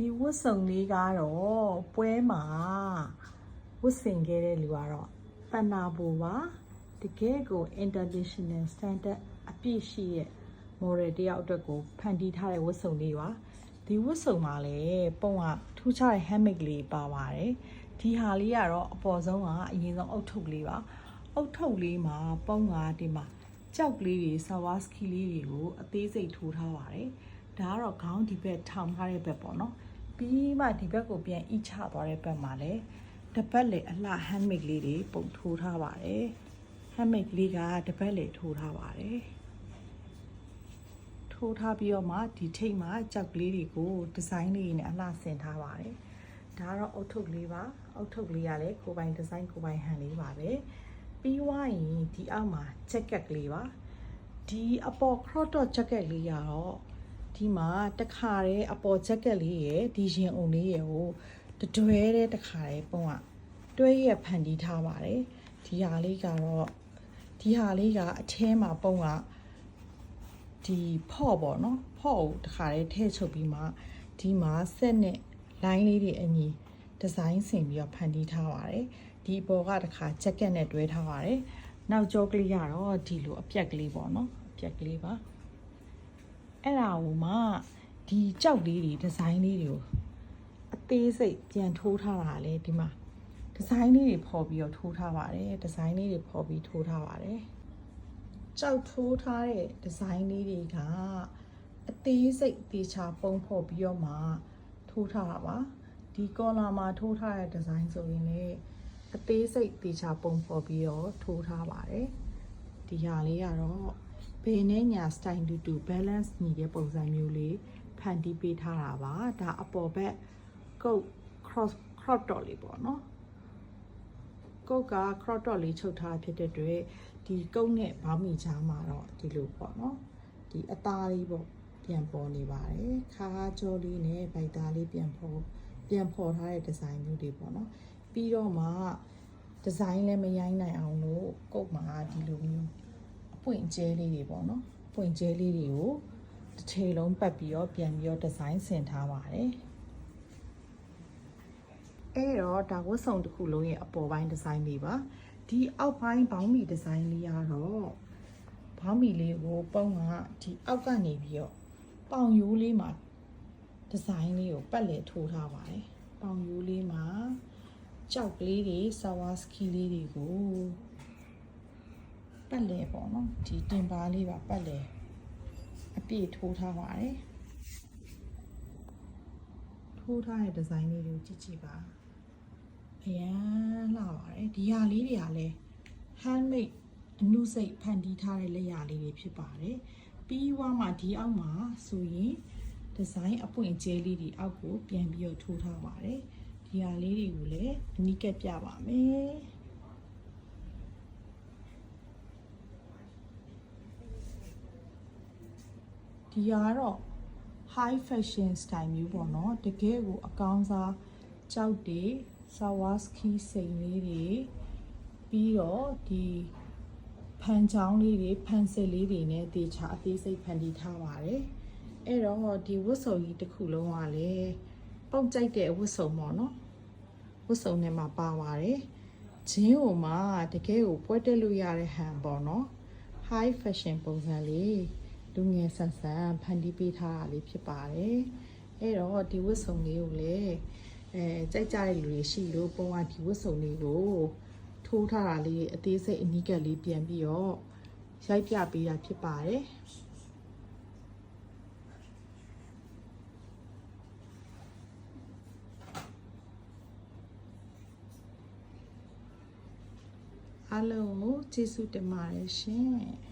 ဒီဝတ်စုံလေးကတော့ပွဲမှာဝတ်ဆင်ခဲ့တဲ့လူကတော့တဏ္ဍာဘူပါတကယ်ကို international standard အပြည့်ရှိရဲ့ model တယောက်အတွက်ကိုဖန်တီးထားတဲ့ဝတ်စုံလေးပါဒီဝတ်စုံမှာလည်းပုံကထူးခြားတဲ့ handmade လေးပါပါတယ်ဒီဟာလေးကတော့အပေါ်ဆုံးကအရင်ဆုံးအုတ်ထုပ်လေးပါအုတ်ထုပ်လေးမှာပုံကဒီမှာကြောက်ကလေးတွေဆာဝါစကီလေးတွေကိုအသေးစိတ်ထိုးထားပါတယ်ဒါကတော့ခေါင်းဒီဘက်ထောင်ထားတဲ့ဘက်ပေါ့နော် ပြီးမှဒီဘက်ကိုပြန်အီချသွားတဲ့ဘက်မှာလည်းတစ်ပတ်လေအလှ handmade လေးတွေပုံထိုးထားပါတယ် handmade လေးကတစ်ပတ်လေထိုးထားပါတယ်ထိုးထားပြီးတော့မှဒီထိတ်မှာကြောက်ကလေးတွေကိုဒီဇိုင်းလေးနဲ့အလှဆင်ထားပါတယ်။ဒါကတော့အုတ်ထုပ်လေးပါ။အုတ်ထုပ်လေးကလည်းကိုယ်ပိုင်ဒီဇိုင်းကိုယ်ပိုင်ဟန်လေးပါပဲ။ပြီးွားရင်ဒီအောက်မှာ jacket ကလေးပါ။ဒီအပေါ် crop top jacket လေးကတော့ ဒီမှာတခါတည်းအပေါ် jacket လေးရယ်ဒီရင်အုံလေးရယ်ကိုတတွဲတဲ့တခါတည်းပုံကတွဲရဖန်တီးထားပါတယ်။ဒီဟာလေးကတော့ဒီဟာလေးကအထဲမှာပုံကဒီဖော့ပေါ့နော်ဖော့ကိုတခါလေးထည့်ချုပ်ပြီးမှဒီမှာဆက်နဲ့ line လေးတွေအညီဒီဇိုင်းဆင်ပြီးတော့ဖန်တီးထားပါတယ်ဒီပေါ်ကတခါ jacket နဲ့တွဲထားပါတယ်နောက်ကျောကလေးကတော့ဒီလိုအပြက်ကလေးပေါ့နော်အပြက်ကလေးပါ အဲ့ဒါကိုမှဒီကြောက်လေးတွေဒီဇိုင်းလေးတွေကိုအသေးစိတ်ပြန်ထိုးထားတာလေဒီမှာဒီဇိုင်းလေးတွေဖော်ပြီးတော့ထိုးထားပါတယ်ဒီဇိုင်းလေးတွေဖော်ပြီးထိုးထားပါတယ်ကြောက်ထိုးထားတဲ့ဒီဇိုင်းလေးတွေကအသေးစိတ်တေချာပုံဖော်ပြီးတော့မှထိုးထားတာပါဒီကောလာမှာထိုးထားတဲ့ဒီဇိုင်းဆိုရင်လည်းအသေးစိတ်တေချာပုံဖော်ပြီးတော့ထိုးထားပါတယ်ဒီဟာလေးကတော့ ဘေးနဲ့ညာ style တူတူ balance ညီတဲ့ပုံစံမျိုးလေးဖန်တီးပေးထားတာပါဒါအပေါ်ဘက်ကုတ် cross crop top လေးပေါ့နော်ကုတ်က crop top လေးချုပ်ထားဖြစ်တဲ့အတွက်ဒီကုတ်နဲ့ဘောင်းမီချားမှာတော့ဒီလိုပေါ့နော်ဒီအသားလေးပေါ့ပြန်ပေါ်နေပါတယ်ခါးကြောလေးနဲ့ဗိုက်သားလေးပြန်ပေါ်ပြန်ပေါ်ထားတဲ့ဒီဇိုင်းမျိုးတွေပေါ့နော်ပြီးတော့မှဒီဇိုင်းလည်းမရိုင်းနိုင်အောင်လို့ကုတ်မှာဒီလိုမျိုးအ ပွင့်ကျဲလေးတွေပေါ့နော်အပွင့်ကျဲလေးတွေကိုတစ်ချိန်လုံးပတ်ပြီးတော့ပြန်ပြီးတော့ဒီဇိုင်းဆင်ထားပါတယ်အဲ့တော့ဒါဝတ်စုံတစ်ခုလုံးရဲ့အပေါ်ပိုင်းဒီဇိုင်းလေးပါဒီအောက်ပိုင်းဘောင်းမီဒီဇိုင်းလေးကတော့ဘောင်းမီလေးကိုပုံကဒီအောက်ကနေပြီးတော့ပေါင်ရိုးလေးမှာဒီဇိုင်းလေးကိုပတ်လည်ထိုးထားပါတယ်ပေါင်ရိုးလေးမှာကြောက်ကလေးတွေဆာဝါစကီလေးတွေကို ပတ်လည်ပေါ့နော်ဒီတင်ပါလေးပါပတ်လည်အပြည့်ထိုးထားပါတယ်ထိုးထားတဲ့ဒီဇိုင်းလေးတွေကိုကြည့်ကြည့်ပါအရန်လှပါတယ်ဒီဟာလေးတွေကလည်း handmade အနုစိတ်ဖန်တီးထားတဲ့လက်ရာလေးတွေဖြစ်ပါတယ်ပြီးွားမှဒီအောက်မှာဆိုရင်ဒီဇိုင်းအပွင့်ကျဲလေးတွေအောက်ကိုပြန်ပြီးတော့ထိုးထားပါတယ်ဒီဟာလေးတွေကိုလည်းအနိကက်ပြပါမယ် ဒီဟာကတော့ high fashion style မျိုးပေါ့နော်တကယ်ကိုအကောင်းစားကြောက်တွေ Swarovski စိန်လေးတွေပြီးတော့ဒီဖန်ချောင်းလေးတွေဖန်ဆစ်လေးတွေနဲ့တေချာအသေးစိတ်ဖန်တီးထားပါတယ်အဲ့တော့ဒီဝတ်စုံကြီးတစ်ခုလုံးကလည်းပုတ်ကြိုက်တဲ့ဝတ်စုံပေါ့နော်ဝတ်စုံထဲမှာပါပါတယ်ဂျင်းဟိုမှာတကယ်ကိုပွဲတက်လို့ရတဲ့ဟန်ပေါ့နော် high fashion ပုံစံလေး လူငယ်ဆန်ဆန်ဖန်တီးပေးထားတာလေးဖြစ်ပါတယ်အဲ့တော့ဒီဝတ်စုံလေးကိုလည်းအဲကြိုက်ကြတဲ့လူတွေရှိလို့ပုံကဒီဝတ်စုံလေးကိုထိုးထားတာလေးအသေးစိတ်အနီးကပ်လေးပြန်ပြီးတော့ရိုက်ပြပေးတာဖြစ်ပါတယ်အားလုံးကိုကျေးဇူးတင်ပါတယ်ရှင်